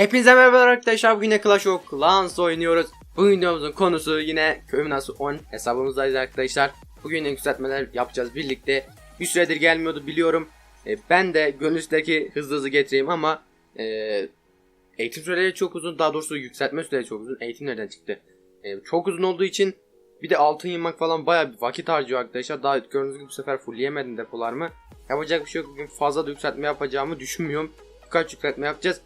Hepinize merhaba arkadaşlar. Bugün yine Clash of Clans oynuyoruz. Bu videomuzun konusu yine köyüm nasıl 10 hesabımızdayız arkadaşlar. Bugün yükseltmeler yapacağız birlikte. Bir süredir gelmiyordu biliyorum. E, ben de gönlünüzdeki hızlı hızlı getireyim ama e, eğitim süreleri çok uzun. Daha doğrusu yükseltme süreleri çok uzun. Eğitim nereden çıktı? E, çok uzun olduğu için bir de altın yığmak falan baya bir vakit harcıyor arkadaşlar. Daha gördüğünüz gibi bu sefer fullleyemedim depolarımı. Yapacak bir şey yok. Bugün fazla da yükseltme yapacağımı düşünmüyorum. Birkaç yükseltme yapacağız.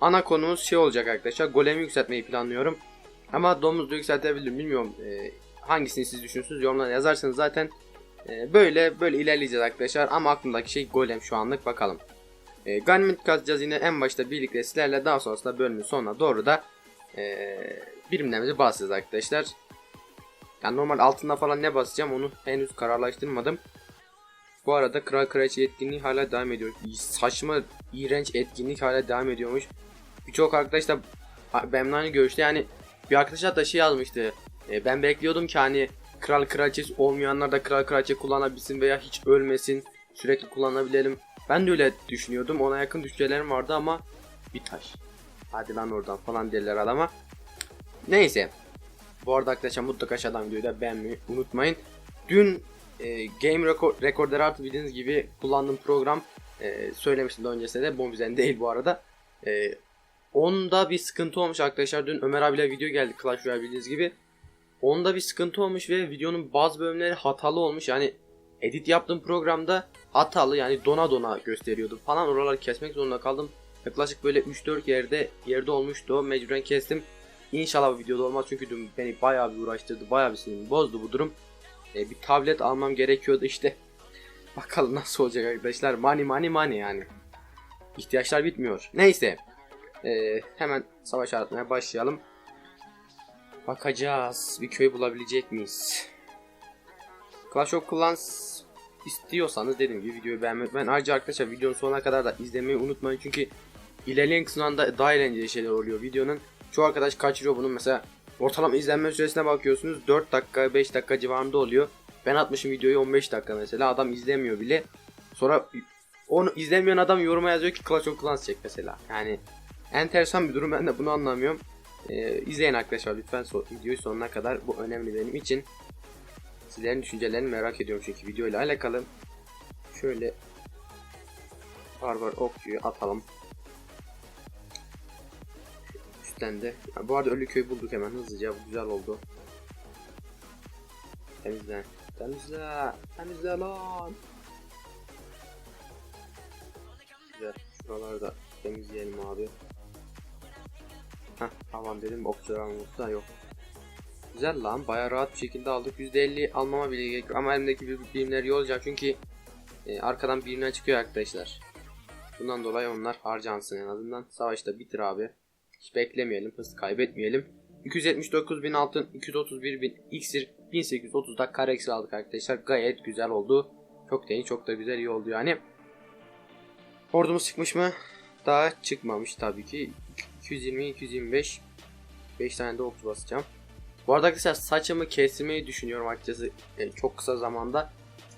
Ana konumuz şey olacak arkadaşlar. Golemi yükseltmeyi planlıyorum. Ama domuz da yükseltebilirim bilmiyorum. Ee, hangisini siz düşünürsünüz yorumlara yazarsanız zaten e, böyle böyle ilerleyeceğiz arkadaşlar. Ama aklımdaki şey golem şu anlık bakalım. E, ganimet kazacağız yine en başta birlikte sizlerle daha sonrasında bölümün sonuna doğru da e, birimlerimizi basacağız arkadaşlar. Yani normal altında falan ne basacağım onu henüz kararlaştırmadım. Bu arada Kral Kraliçe etkinliği hala devam ediyor. Saçma, iğrenç etkinlik hala devam ediyormuş. Birçok arkadaş da benimle aynı görüşte yani bir arkadaş hatta şey yazmıştı. E, ben bekliyordum ki hani Kral Kraliçesi olmayanlar da Kral Kraliçe kullanabilsin veya hiç ölmesin. Sürekli kullanabilelim. Ben de öyle düşünüyordum. Ona yakın düşüncelerim vardı ama bir taş. Hadi lan oradan falan derler adama. Neyse. Bu arada arkadaşlar mutlaka aşağıdan videoyu da beğenmeyi unutmayın. Dün e, Game Record, Recorder artı bildiğiniz gibi kullandığım program e, söylemiştim daha öncesinde de Bombizen değil bu arada. E, onda bir sıkıntı olmuş arkadaşlar. Dün Ömer abiyle video geldi Clash Royale bildiğiniz gibi. Onda bir sıkıntı olmuş ve videonun bazı bölümleri hatalı olmuş. Yani edit yaptığım programda hatalı yani dona dona gösteriyordu falan. Oraları kesmek zorunda kaldım. Yaklaşık böyle 3-4 yerde yerde olmuştu. Mecburen kestim. İnşallah bu videoda olmaz çünkü dün beni bayağı bir uğraştırdı. Bayağı bir sinirimi bozdu bu durum. E, bir tablet almam gerekiyordu işte. Bakalım nasıl olacak arkadaşlar. Money money money yani. İhtiyaçlar bitmiyor. Neyse. E, hemen savaş aratmaya başlayalım. Bakacağız. Bir köy bulabilecek miyiz? Clash of Clans istiyorsanız dediğim gibi videoyu beğenmeyi ben ayrıca arkadaşlar videonun sonuna kadar da izlemeyi unutmayın çünkü ilerleyen kısımlarda daha eğlenceli şeyler oluyor videonun. Çoğu arkadaş kaçırıyor bunu mesela Ortalama izlenme süresine bakıyorsunuz 4 dakika 5 dakika civarında oluyor. Ben atmışım videoyu 15 dakika mesela adam izlemiyor bile. Sonra onu izlemeyen adam yoruma yazıyor ki Clash of Clans çek mesela. Yani enteresan bir durum ben de bunu anlamıyorum. Ee, izleyin arkadaşlar lütfen so videoyu sonuna kadar bu önemli benim için. Sizlerin düşüncelerini merak ediyorum çünkü videoyla alakalı. Şöyle barbar okçuyu atalım üstlendi. Ya, bu arada ölü köy bulduk hemen hızlıca. Bu güzel oldu. Temizle. Temizle. Temizle lan. Güzel. Şuraları da temizleyelim abi. Heh tamam dedim alması da yok. Güzel lan baya rahat bir şekilde aldık. %50 almama bile gerek yok. Ama elimdeki bir birimleri yollayacağım çünkü e, arkadan birimler çıkıyor arkadaşlar. Bundan dolayı onlar harcansın en azından. Savaşta bitir abi. Hiç beklemeyelim, hız kaybetmeyelim. 279 bin altın, 231 bin iksir, 1830'da kare iksir aldık arkadaşlar. Gayet güzel oldu. Çok da çok da güzel iyi oldu yani. Ordumuz çıkmış mı? Daha çıkmamış tabii ki. 220, 225. 5 tane de okçu basacağım. Bu arada arkadaşlar saçımı kestirmeyi düşünüyorum açıkçası e, çok kısa zamanda.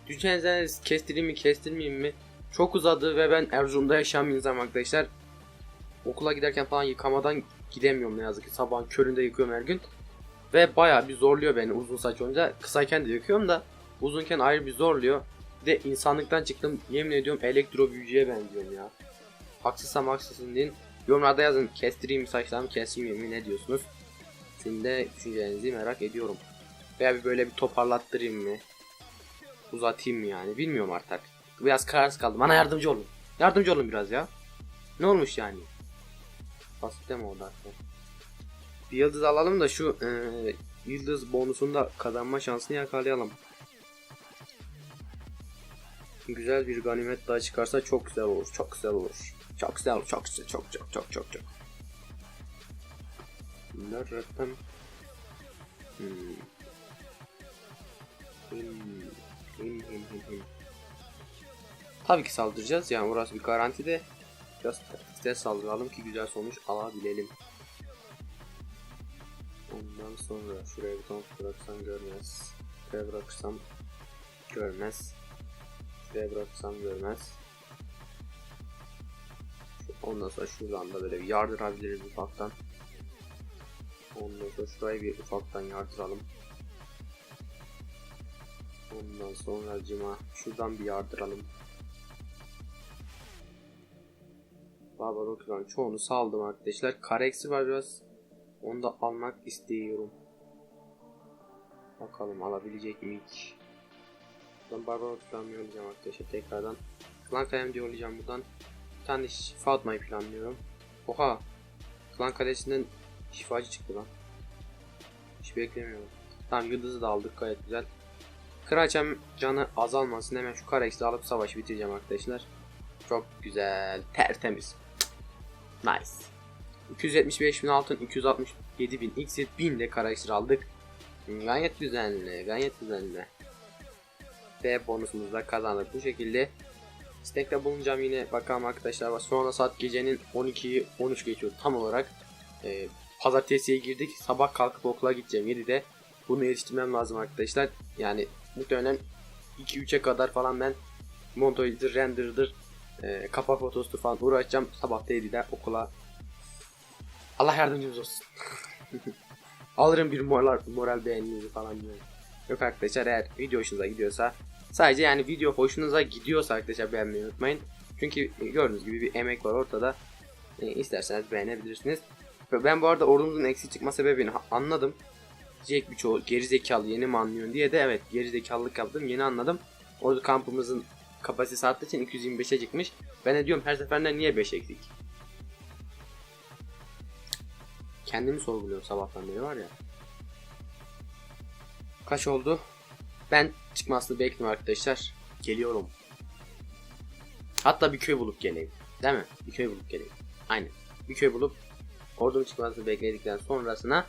Düşünsenize kestireyim mi kestirmeyeyim mi? Çok uzadı ve ben Erzurum'da yaşayan bir insanım arkadaşlar okula giderken falan yıkamadan gidemiyorum ne yazık ki. Sabahın köründe yıkıyorum her gün. Ve baya bir zorluyor beni uzun saç olunca. Kısayken de yıkıyorum da uzunken ayrı bir zorluyor. Bir de insanlıktan çıktım yemin ediyorum elektro büyücüye benziyorum ya. Haksızsam haksızsın deyin. Yorumlarda yazın kestireyim saçlarımı keseyim mi ne diyorsunuz? Sizin de düşüncelerinizi merak ediyorum. Veya bir böyle bir toparlattırayım mı? Uzatayım mı yani bilmiyorum artık. Biraz kararsız kaldım. Bana yardımcı olun. Yardımcı olun biraz ya. Ne olmuş yani? Basitte mi oldu Bir yıldız alalım da şu e, yıldız bonusunu da kazanma şansını yakalayalım. Güzel bir ganimet daha çıkarsa çok güzel olur. Çok güzel olur. Çok güzel olur. Çok güzel. Çok çok çok çok çok. Nereden? Hmm. Hmm. Hmm, hmm, hmm. Tabii ki saldıracağız yani orası bir garanti de Biraz taktikte saldıralım ki güzel sonuç alabilelim. Ondan sonra şuraya bir tane bıraksam görmez. Şuraya bıraksam görmez. Şuraya bıraksam görmez. Ondan sonra şuradan da böyle bir yardırabiliriz ufaktan. Ondan sonra şurayı bir ufaktan yardıralım. Ondan sonra cima şuradan bir yardıralım. Barbarokran çoğunu saldım arkadaşlar. Kareksi var biraz. Onu da almak istiyorum. Bakalım alabilecek miyik? Ben Barbarokran'ı yollayacağım arkadaşlar tekrardan. Klan kalem yollayacağım buradan. Bir tane şifa atmayı planlıyorum. Oha! Klan kalesinden şifacı çıktı lan. Hiç beklemiyorum. Tamam yıldızı da aldık gayet güzel. Kraliçem canı azalmasın hemen şu Karex'i alıp savaşı bitireceğim arkadaşlar. Çok güzel. Tertemiz. Nice. 275 bin altın, 267 bin iksir, 1000 de Karex'i aldık. Gayet güzel, gayet güzel. Ve bonusumuzu da kazandık bu şekilde. İstekte bulunacağım yine bakalım arkadaşlar. Sonra saat gecenin 12'yi 13 geçiyor tam olarak. Ee, pazartesiye girdik. Sabah kalkıp okula gideceğim 7'de. Bunu yetiştirmem lazım arkadaşlar. Yani muhtemelen 2-3'e kadar falan ben montajdır, render'dır, e, kapak fotosudur falan uğraşacağım. Sabah da 7'de okula. Allah yardımcımız olsun. Alırım bir moral, moral beğeninizi falan diyorum. Yok arkadaşlar eğer video hoşunuza gidiyorsa sadece yani video hoşunuza gidiyorsa arkadaşlar beğenmeyi unutmayın. Çünkü gördüğünüz gibi bir emek var ortada. E, isterseniz beğenebilirsiniz. Ben bu arada ordumuzun eksik çıkma sebebini anladım. Diyecek birçoğu geri yeni mi anlıyorsun diye de evet geri zekalılık yaptım yeni anladım. Ordu kampımızın kapasitesi arttığı için 225'e çıkmış. Ben de diyorum her seferinde niye 5 eksik? Kendimi sorguluyorum sabahtan beri var ya. Kaç oldu? Ben çıkmasını bekliyorum arkadaşlar. Geliyorum. Hatta bir köy bulup geleyim. Değil mi? Bir köy bulup geleyim. Aynen. Bir köy bulup ordunun çıkmasını bekledikten sonrasına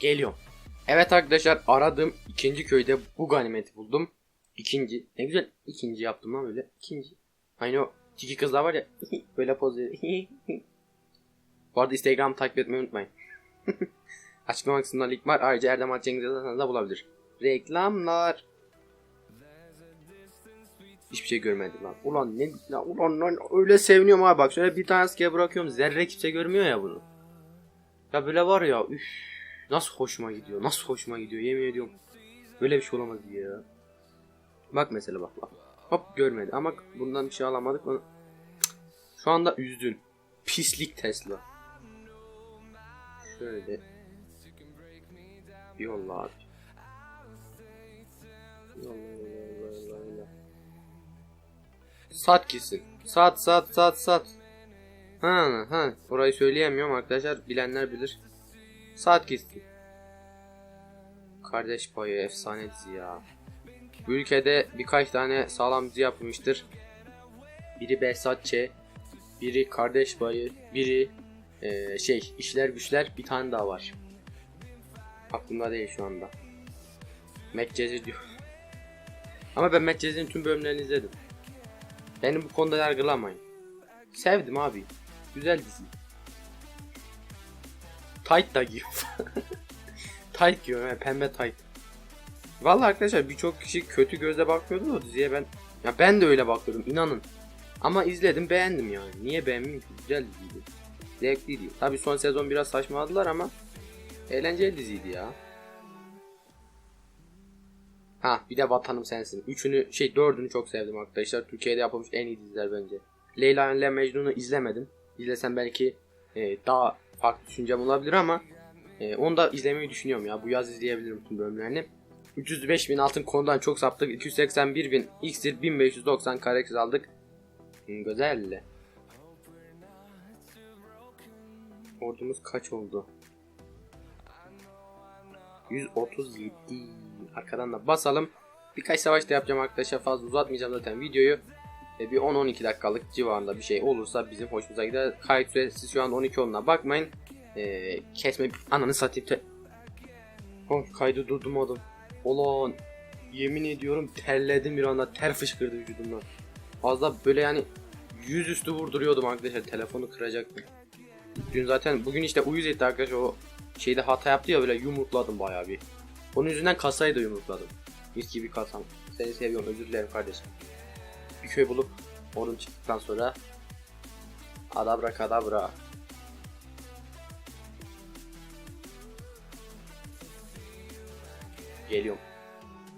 geliyorum. Evet arkadaşlar aradığım ikinci köyde bu ganimeti buldum. İkinci. Ne güzel ikinci yaptım lan böyle. İkinci. Aynı o tiki kızlar var ya. böyle poz veriyor. Bu arada Instagram takip etmeyi unutmayın. Açıklama kısmında link var. Ayrıca Erdem yazarsanız da bulabilir. Reklamlar. Hiçbir şey görmedi lan. Ulan ne lan, ulan lan öyle seviniyorum abi bak şöyle bir tane askere bırakıyorum zerre kimse görmüyor ya bunu. Ya böyle var ya üf nasıl hoşuma gidiyor nasıl hoşuma gidiyor yemin ediyorum. Böyle bir şey olamaz ya. Bak mesela bak bak. Hop görmedi ama bundan bir şey alamadık. Onu... Şu anda üzdün. Pislik Tesla. Şöyle. Yolla abi. Sat gitsin. Sat sat sat sat. Ha ha. Orayı söyleyemiyorum arkadaşlar. Bilenler bilir. Sat gitsin. Kardeş payı efsane dizi ya. Bu ülkede birkaç tane sağlam dizi yapılmıştır. Biri Behzatçe, biri Kardeş Payı, biri eee, şey işler güçler bir tane daha var. Aklımda değil şu anda. Medcezir diyor. Ama ben Medcezir'in tüm bölümlerini izledim. Beni bu konuda yargılamayın. Sevdim abi. Güzel dizi. Tight da giyiyor. tight giyiyor yani pembe tight. Vallahi arkadaşlar birçok kişi kötü gözle bakıyordu o diziye ben ya ben de öyle bakıyordum inanın. Ama izledim beğendim yani. Niye beğenmeyeyim ki? Güzel diziydi. Zevkliydi. Tabi son sezon biraz saçmaladılar ama eğlenceli diziydi ya. Ha bir de Vatanım Sensin. Üçünü şey dördünü çok sevdim arkadaşlar. Türkiye'de yapılmış en iyi diziler bence. Leyla ile Mecnun'u izlemedim. İzlesem belki e, daha farklı düşüncem olabilir ama e, onu da izlemeyi düşünüyorum ya. Bu yaz izleyebilirim tüm bölümlerini. 305 bin altın konudan çok saptık. 281 bin iksir 1590 kareksiz aldık. Güzel. Ordumuz kaç oldu? 137. Arkadan da basalım. Birkaç savaş da yapacağım arkadaşlar. Fazla uzatmayacağım zaten videoyu. E, bir 10-12 dakikalık civarında bir şey olursa bizim hoşumuza gider. Kayıt süresi şu an 12 olduğuna bakmayın. E, kesme ananı satayım. Te... Oh, kaydı durdurmadım. Ulan yemin ediyorum terledim bir anda ter fışkırdı vücudumdan. Fazla böyle yani yüzüstü vurduruyordum arkadaşlar telefonu kıracaktım. Dün zaten bugün işte uyuz etti arkadaşlar o şeyde hata yaptı ya böyle yumrukladım bayağı bir. Onun yüzünden kasayı da yumrukladım. Mis gibi kasam. Seni seviyorum özür dilerim kardeşim. Bir köy bulup onun çıktıktan sonra Adabra kadabra. Geliyorum.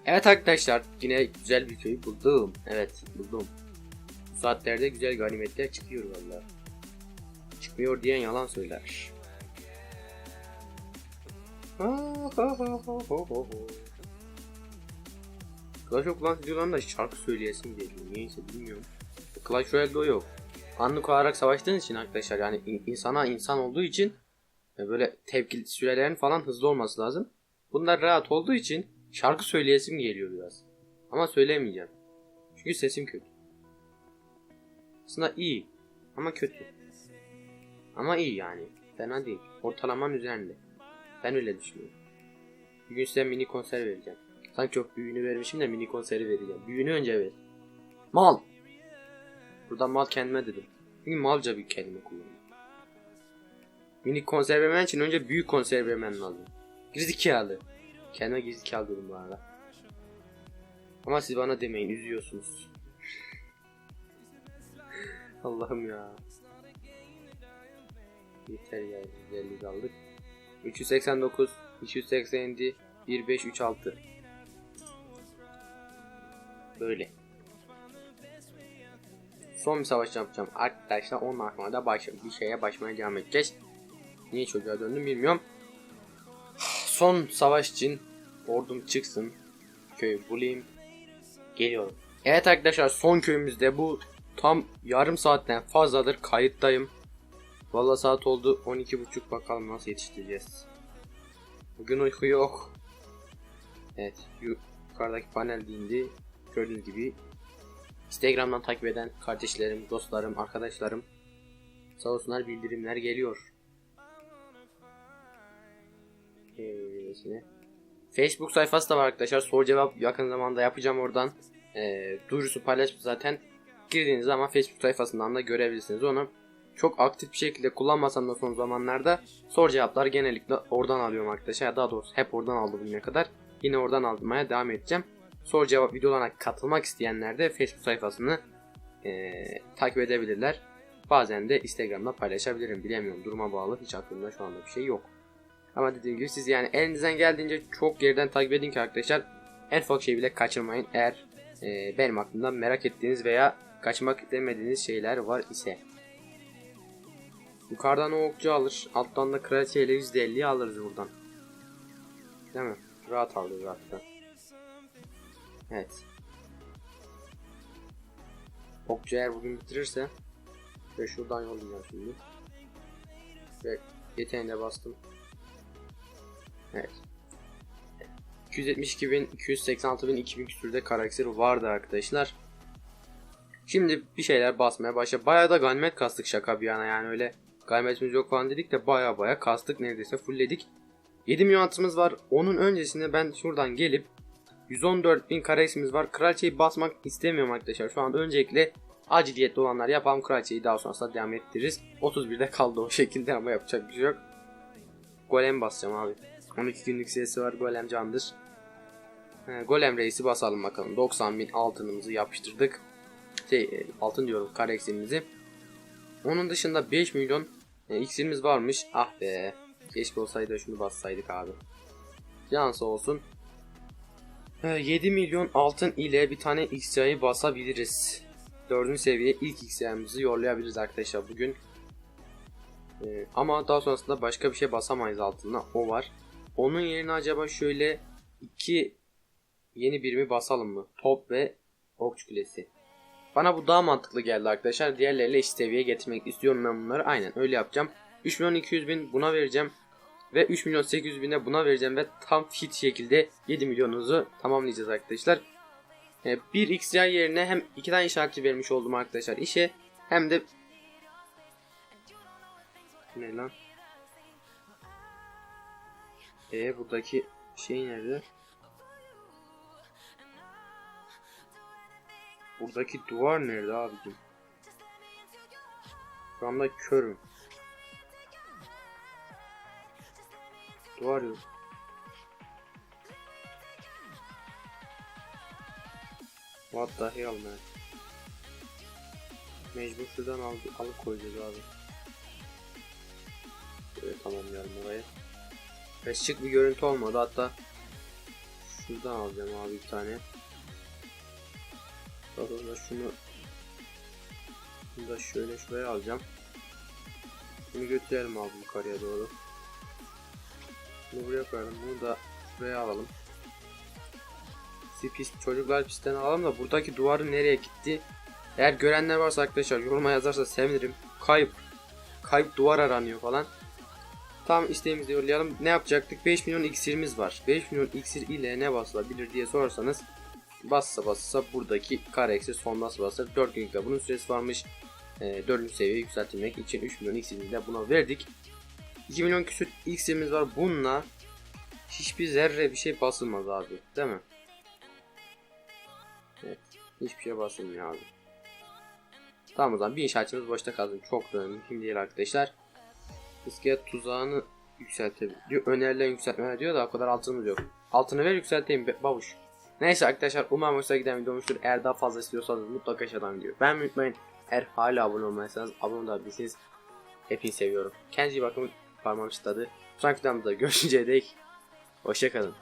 Evet arkadaşlar yine güzel bir köy buldum. Evet buldum. Bu saatlerde güzel ganimetler çıkıyor valla. Çıkmıyor diyen yalan söyler. Clash of Clans videolarında şarkı söyleyesim geliyor. Niyeyse bilmiyorum. Clash Royale'de o yok. Anlık olarak savaştığın için arkadaşlar yani in- insana insan olduğu için e, böyle tepki sürelerin falan hızlı olması lazım. Bunlar rahat olduğu için şarkı söyleyesim geliyor biraz. Ama söylemeyeceğim. Çünkü sesim kötü. Aslında iyi ama kötü. Ama iyi yani. Fena değil. Ortalamanın üzerinde. Ben öyle düşünüyorum. Bugün size mini konser vereceğim. Sanki çok büyüğünü vermişim de mini konseri vereceğim. Büyüğünü önce ver. Mal. Burada mal kendime dedim. Çünkü malca bir kelime kullanıyorum. Mini konser vermen için önce büyük konser vermen lazım. Gerizekalı. Kendime gerizekalı dedim bu arada. Ama siz bana demeyin üzüyorsunuz. Allah'ım ya. Yeter ya 150 aldık. 389, 287, 1536. Böyle. Son bir savaş yapacağım arkadaşlar. Ondan sonra da baş, bir şeye başlamaya devam edeceğiz. Niye çocuğa döndüm bilmiyorum. Son savaş için ordum çıksın. Köyü bulayım. Geliyorum. Evet arkadaşlar son köyümüzde bu tam yarım saatten fazladır kayıttayım. Valla saat oldu 12.30 bakalım nasıl yetiştireceğiz. Bugün uyku yok. Evet yu- yukarıdaki panel dindi. Gördüğünüz gibi Instagram'dan takip eden kardeşlerim, dostlarım, arkadaşlarım sağ olsunlar bildirimler geliyor. Ee, Facebook sayfası da var arkadaşlar. Soru cevap yakın zamanda yapacağım oradan. Ee, duyurusu paylaşmış zaten. Girdiğiniz zaman Facebook sayfasından da görebilirsiniz onu. Çok aktif bir şekilde kullanmasam da son zamanlarda soru cevaplar genellikle oradan alıyorum arkadaşlar. Daha doğrusu hep oradan aldım bugüne kadar. Yine oradan almaya devam edeceğim. Soru cevap videolarına katılmak isteyenler de Facebook sayfasını eee, takip edebilirler. Bazen de Instagram'da paylaşabilirim. Bilemiyorum duruma bağlı. Hiç aklımda şu anda bir şey yok. Ama dediğim gibi siz yani elinizden geldiğince çok geriden takip edin ki arkadaşlar en ufak şey bile kaçırmayın. Eğer eee, benim aklımda merak ettiğiniz veya kaçmak istemediğiniz şeyler var ise. Yukarıdan o okçu alır. Alttan da kraliçeyle %50'yi alırız buradan. Değil mi? Rahat alırız hatta. Evet. Okçu eğer bugün bitirirse ve şuradan yollayacağım şimdi. Ve yeteneğine bastım. Evet. 272 bin, 286 bin, 2000 küsürde karakter vardı arkadaşlar. Şimdi bir şeyler basmaya başladı. Bayağı da ganimet kastık şaka bir yana yani öyle ganimetimiz yok falan dedik de baya baya kastık neredeyse fullledik. 7 milyon atımız var. Onun öncesinde ben şuradan gelip 114 bin karesimiz var. Kraliçeyi basmak istemiyorum arkadaşlar. Şu an öncelikle aciliyetli olanlar yapalım. Kraliçeyi daha sonrasında devam ettiririz. 31'de kaldı o şekilde ama yapacak bir şey yok. Golem basacağım abi. 12 günlük süresi var. Golem candır. He, golem reisi basalım bakalım. 90 bin altınımızı yapıştırdık. Şey, e, altın diyorum kareksimizi. Onun dışında 5 milyon e, varmış. Ah be. Keşke olsaydı şunu bassaydık abi. Yansı olsun. Ee, 7 milyon altın ile bir tane XY'yi basabiliriz. 4. seviye ilk XY'mizi yollayabiliriz arkadaşlar bugün. Ee, ama daha sonrasında başka bir şey basamayız altına. O var. Onun yerine acaba şöyle iki yeni birimi basalım mı? Top ve okçu kulesi. Bana bu daha mantıklı geldi arkadaşlar. Diğerleriyle eşit seviyeye getirmek istiyorum ben bunları. Aynen öyle yapacağım. 3 milyon 200 bin buna vereceğim. Ve 3 milyon 800 bine buna vereceğim ve tam fit şekilde 7 milyonunuzu tamamlayacağız arkadaşlar. Ee, bir XY yerine hem iki tane işaretçi vermiş oldum arkadaşlar işe hem de ne lan? Ee buradaki şey nerede? Buradaki duvar nerede abicim? Şu anda körüm. Duvar yok. What the hell man? Mecbur şuradan al, alıp koyacağız abi. Böyle tamamlayalım orayı. Ve şık bir görüntü olmadı hatta şuradan alacağım abi bir tane. Sonra şunu bunu da şöyle şuraya alacağım. Bunu götürelim abi yukarıya doğru. Bunu buraya koyalım. Bunu da şuraya alalım. Pis çocuklar pistten alalım da buradaki duvarı nereye gitti? Eğer görenler varsa arkadaşlar yoruma yazarsa sevinirim. Kayıp. Kayıp duvar aranıyor falan. Tam isteğimizi yollayalım. Ne yapacaktık? 5 milyon iksirimiz var. 5 milyon iksir ile ne basılabilir diye sorarsanız bassa bassa buradaki kare eksi son nasıl basılır? 4 günlükte bunun süresi varmış. E, 4. seviye yükseltilmek için 3 milyon iksirini de buna verdik. 2 milyon küsür iksirimiz var. Bununla hiçbir zerre bir şey basılmaz abi. Değil mi? Evet. Hiçbir şey basılmıyor abi. Tamam o zaman bir inşaatçımız boşta kalsın. Çok da mühim değil arkadaşlar. İskelet tuzağını yükseltebiliyor. Önerilen yükseltmeler diyor da o kadar altınımız yok. Altını ver yükselteyim babuş. Neyse arkadaşlar umarım hoşuna giden video. Eğer daha fazla istiyorsanız mutlaka aşağıdan video. Ben unutmayın. Eğer hala abone olmayırsanız abone olabilirsiniz. Hepinizi seviyorum. Kendinize iyi bakın. Parmağım çıtladı. Sonraki videomda görüşünceye dek. Hoşçakalın.